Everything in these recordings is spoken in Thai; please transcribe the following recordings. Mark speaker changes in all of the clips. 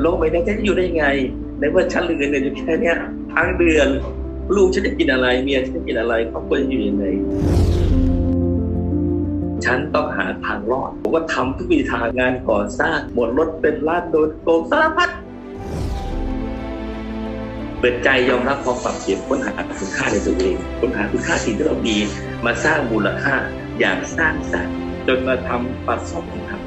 Speaker 1: โลกใบนี้จะอยู่ได้ยังไง ในเมื่อฉันเหลือเงินอยู่แค่นี้ทั้งเดือน ลูกฉันจะกินอะไรเมียฉันจะกินอะไรครอบครัวจะอยู่ยังไงฉันต้องหาทางรอด ผมก็ทำทุกวิธีทางงานก่อสร้างหมดรถเป็นล้านโดนโกงสารพัดเปิดใจยอมรับความปรับเปลี่ยนค้นหาคุณค่าในตัวเองค้นหาคุณค่าสิ่งที่เรามีมาสร้างมูลค่าอย่างสร้างสรรค์จนมาทำปัดสอบครับ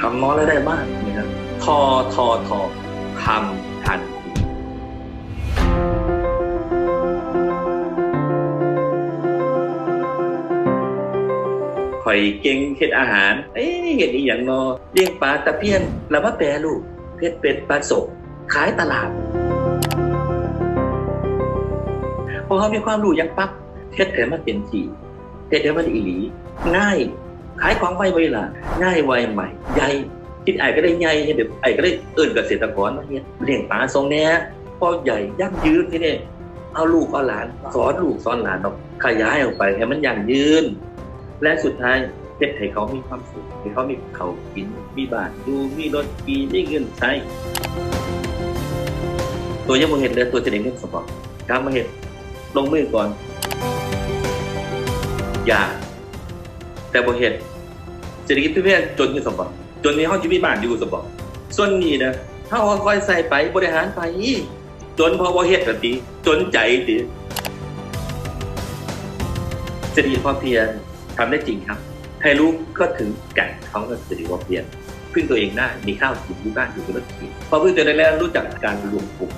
Speaker 1: ทำน้อยแล้วได้มากนะครับ ทอทอทอทำทันทีข่อยเก่งเฮ็ดอาหาร เอ้ยเห็ดอีหยังเนอเลี้ยงปลาตะเพียน แล้วมาแปรรูปเพชรเป็ดปลาสดขายตลาดพอเขามีความรู้ยังปั๊บเฮ็ดให้มันเป็นทีเฮ็ดให้มันอีหลี ง่าย ขายของไวไวล่ะ ง่ายไวใหม่ใหญ่ คิดไอ้ก็ได้ใหญ่เฮ็ดแบบไอ้ก็ได้เอิ่นเกษตรกรมาเฮ็ดเลี้ยงปลาทรงเนี้ยพอใหญ่ยั่งยืนที่นี่เอาลูกเอาหลานสอนลูกสอนหลานออกขยายออกไปให้มันยั่งยืน และสุดท้ายเฮ็ดให้เขามีความสุขให้เขามีเขากินมีบ้านอยู่มีรถขี่มีเงินใช้ตัวยังบ่เห็นเลยตัวจะได้เงินสมบัติกลับมาเห็นลงมือก่อน อย่าแต่บ่เห็นเศรษฐกิจพิเศจนอยู่สมบัติ จนในห้องชีวิตบ้านอยู่สบัติส่วนนี้นะถ้าค่อยๆใส่ไปบริหารไปจนพอบ่เฮ็ดแบบนี้จนใจติเศรษฐกิพอเพียงทำได้จริงครับใครรู้ก็ถึงแก่นของเศรษฐกิพอเพียงพึ่งตัวเองได้มีข้าวกินที่บ้านอยู่ธุรกิจพอพึ่งตัวเองแล้วรู้จักการรวมกลุ่ม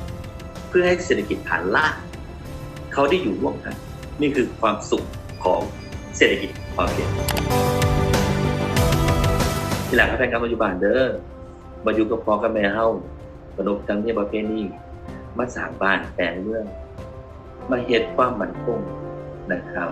Speaker 1: เพื่อให้เศรษฐกิจฐานลากเขาได้อยู่ร่วมกัน นี่คือความสุขของเศรษฐกิจพอเพียง หลังก็แฟนกันปัจจุบันเด้อมาอยู่กับพ่อกับแม่เฮาประนบทั้งที่ประเพณีมาสร้างบ้านแปลงเมือง มาเฮ็ดความมั่นคงนะครับ